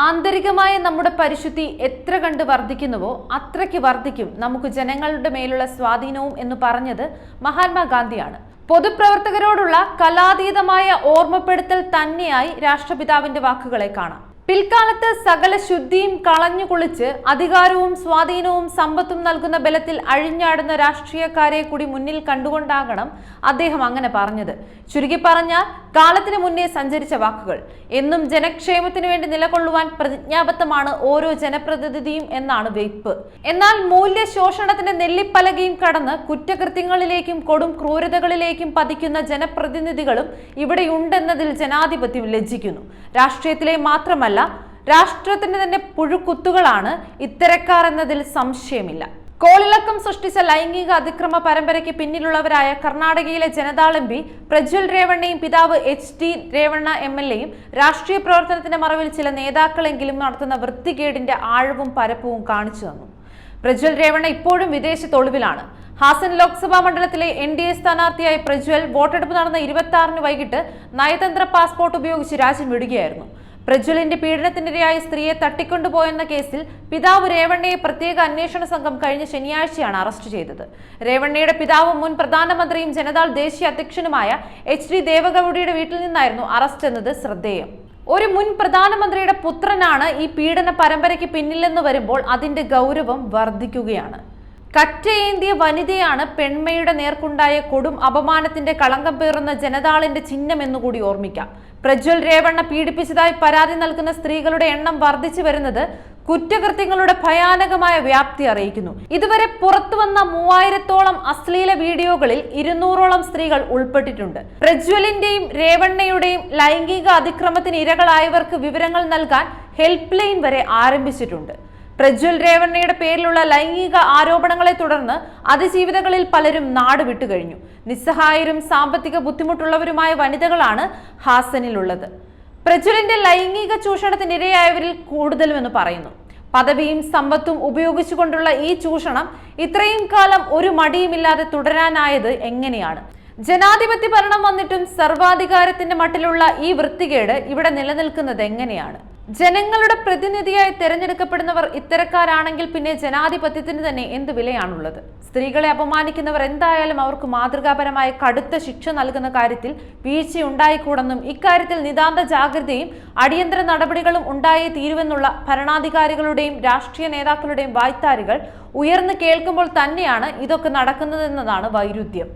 ആന്തരികമായ നമ്മുടെ പരിശുദ്ധി എത്ര കണ്ട് വർദ്ധിക്കുന്നുവോ അത്രയ്ക്ക് വർദ്ധിക്കും. നമുക്ക് ജനങ്ങളുടെ മേലുള്ള സ്വാധീനവും എന്ന് പറഞ്ഞത് മഹാത്മാഗാന്ധിയാണ്. പൊതുപ്രവർത്തകരോടുള്ള കലാതീതമായ ഓർമ്മപ്പെടുത്തൽ തന്നെയായി രാഷ്ട്രപിതാവിന്റെ വാക്കുകളെ കാണാം. പിൽക്കാലത്ത് സകല ശുദ്ധിയും കളഞ്ഞു കുളിച്ച് അധികാരവും സ്വാധീനവും സമ്പത്തും നൽകുന്ന ബലത്തിൽ അഴിഞ്ഞാടുന്ന രാഷ്ട്രീയക്കാരെ കൂടി മുന്നിൽ കണ്ടുകൊണ്ടാകണം അദ്ദേഹം അങ്ങനെ പറഞ്ഞത്. ചുരുക്കി പറഞ്ഞാൽ കാലത്തിന് മുന്നേ സഞ്ചരിച്ച വാക്കുകൾ. എന്നും ജനക്ഷേമത്തിനു വേണ്ടി നിലകൊള്ളുവാൻ പ്രതിജ്ഞാബദ്ധമാണ് ഓരോ ജനപ്രതിനിധിയും എന്നാണ് വെയ്പ്പ്. എന്നാൽ മൂല്യ ശോഷണത്തിന്റെ നെല്ലിപ്പലകയും കടന്ന് കുറ്റകൃത്യങ്ങളിലേക്കും കൊടും ക്രൂരതകളിലേക്കും പതിക്കുന്ന ജനപ്രതിനിധികളും ഇവിടെയുണ്ടെന്നതിൽ ജനാധിപത്യം ലജ്ജിക്കുന്നു. രാഷ്ട്രീയത്തിലെ മാത്രമല്ല രാഷ്ട്രത്തിന്റെ തന്നെ പുഴുക്കുത്തുകളാണ് ഇത്തരക്കാർ എന്നതിൽ സംശയമില്ല. കോളിളക്കം സൃഷ്ടിച്ച ലൈംഗിക അതിക്രമ പരമ്പരയ്ക്ക് പിന്നിലുള്ളവരായ കർണാടകയിലെ ജനതാളെമ്പി പ്രജ്വൽ രേവണ്ണയും പിതാവ് H T Revanna M L എയും രാഷ്ട്രീയ പ്രവർത്തനത്തിന്റെ മറവിൽ ചില നേതാക്കളെങ്കിലും നടത്തുന്ന വൃത്തികേടിന്റെ ആഴവും പരപ്പവും കാണിച്ചു തന്നു. പ്രജ്വൽ രേവണ്ണ ഇപ്പോഴും വിദേശത്ത് ഒളിവിലാണ് ഹാസൻ ലോക്സഭാ മണ്ഡലത്തിലെ എൻ ഡി എ സ്ഥാനാർത്ഥിയായ പ്രജ്വൽ വോട്ടെടുപ്പ് നടന്ന ഇരുപത്തി ആറിന് വൈകിട്ട് നയതന്ത്ര പാസ്പോർട്ട് ഉപയോഗിച്ച് രാജ്യം വിടുകയായിരുന്നു. പ്രജ്വലിന്റെ പീഡനത്തിനിരയായ സ്ത്രീയെ തട്ടിക്കൊണ്ടുപോയെന്ന കേസിൽ പിതാവ് രേവണ്ണയെ പ്രത്യേക അന്വേഷണ സംഘം കഴിഞ്ഞ ശനിയാഴ്ചയാണ് അറസ്റ്റ് ചെയ്തത്. രേവണ്ണയുടെ പിതാവും മുൻ പ്രധാനമന്ത്രിയും ജനതാൾ ദേശീയ അധ്യക്ഷനുമായ എച്ച് ഡി ദേവഗൌഡയുടെ വീട്ടിൽ നിന്നായിരുന്നു അറസ്റ്റ് എന്നത് ശ്രദ്ധേയം. ഒരു മുൻ പ്രധാനമന്ത്രിയുടെ പുത്രനാണ് ഈ പീഡന പരമ്പരയ്ക്ക് പിന്നിലെന്ന് വരുമ്പോൾ അതിന്റെ ഗൗരവം വർദ്ധിക്കുകയാണ്. കറ്റയേന്തിയ വനിതയാണ് പെൺമയുടെ നേർക്കുണ്ടായ കൊടും അപമാനത്തിന്റെ കളങ്കം പേറുന്ന ജനതാളിന്റെ ചിഹ്നം എന്നുകൂടി ഓർമ്മിക്കാം. പ്രജ്വൽ രേവണ്ണ പീഡിപ്പിച്ചതായി പരാതി നൽകുന്ന സ്ത്രീകളുടെ എണ്ണം വർദ്ധിച്ചു വരുന്നത് കുറ്റകൃത്യങ്ങളുടെ ഭയാനകമായ വ്യാപ്തി അറിയിക്കുന്നു. ഇതുവരെ പുറത്തു വന്ന മൂവായിരത്തോളം അശ്ലീല വീഡിയോകളിൽ ഇരുന്നൂറോളം സ്ത്രീകൾ ഉൾപ്പെട്ടിട്ടുണ്ട്. പ്രജ്വലിന്റെയും രേവണ്ണയുടെയും ലൈംഗിക അതിക്രമത്തിന് ഇരകളായവർക്ക് വിവരങ്ങൾ നൽകാൻ ഹെൽപ്പ് ലൈൻ വരെ ആരംഭിച്ചിട്ടുണ്ട്. പ്രജ്വൽ രേവണ്ണയുടെ പേരിലുള്ള ലൈംഗിക ആരോപണങ്ങളെ തുടർന്ന് അതിജീവിതകളിൽ പലരും നാട് വിട്ടുകഴിഞ്ഞു നിസ്സഹായരും സാമ്പത്തിക ബുദ്ധിമുട്ടുള്ളവരുമായ വനിതകളാണ് ഹാസനിലുള്ളത്. പ്രജ്വലിന്റെ ലൈംഗിക ചൂഷണത്തിനിരയായവരിൽ കൂടുതലുമെന്ന് പറയുന്നു. പദവിയും സമ്പത്തും ഉപയോഗിച്ചുകൊണ്ടുള്ള ഈ ചൂഷണം ഇത്രയും കാലം ഒരു മടിയുമില്ലാതെ തുടരാനായത് എങ്ങനെയാണ്? ജനാധിപത്യ ഭരണം വന്നിട്ടും സർവാധികാരത്തിന്റെ മട്ടിലുള്ള ഈ വൃത്തികേട് ഇവിടെ നിലനിൽക്കുന്നത് എങ്ങനെയാണ്? ജനങ്ങളുടെ പ്രതിനിധിയായി തെരഞ്ഞെടുക്കപ്പെടുന്നവർ ഇത്തരക്കാരാണെങ്കിൽ പിന്നെ ജനാധിപത്യത്തിന് തന്നെ എന്ത് വിലയാണുള്ളത്? സ്ത്രീകളെ അപമാനിക്കുന്നവർ എന്തായാലും അവർക്ക് മാതൃകാപരമായ കടുത്ത ശിക്ഷ നൽകുന്ന കാര്യത്തിൽ വീഴ്ചയുണ്ടായിക്കൂടെന്നും ഇക്കാര്യത്തിൽ നിതാന്ത ജാഗ്രതയും അടിയന്തര നടപടികളും ഉണ്ടായേ തീരുവെന്നുള്ള ഭരണാധികാരികളുടെയും രാഷ്ട്രീയ നേതാക്കളുടെയും വായ്ത്താരികൾ ഉയർന്നു കേൾക്കുമ്പോൾ തന്നെയാണ് ഇതൊക്കെ നടക്കുന്നതെന്നതാണ് വൈരുദ്ധ്യം.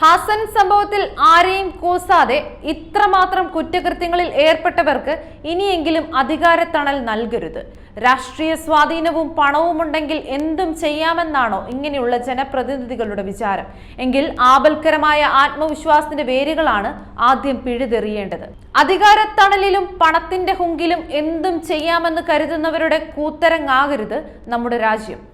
ഹാസൻ സംഭവത്തിൽ ആരെയും കൂസാതെ ഇത്രമാത്രം കുറ്റകൃത്യങ്ങളിൽ ഏർപ്പെട്ടവർക്ക് ഇനിയെങ്കിലും അധികാരത്തണൽ നൽകരുത്. രാഷ്ട്രീയ സ്വാധീനവും പണവും ഉണ്ടെങ്കിൽ എന്തും ചെയ്യാമെന്നാണോ ഇങ്ങനെയുള്ള ജനപ്രതിനിധികളുടെ വിചാരം. എങ്കിൽ ആപൽക്കരമായ ആത്മവിശ്വാസത്തിന്റെ വേരുകളാണ് ആദ്യം പിഴുതെറിയേണ്ടത്. അധികാരത്തണലിലും പണത്തിന്റെ ഹുങ്കിലും എന്തും ചെയ്യാമെന്ന് കരുതുന്നവരുടെ കൂത്തരങ്ങാകരുത് നമ്മുടെ രാജ്യം.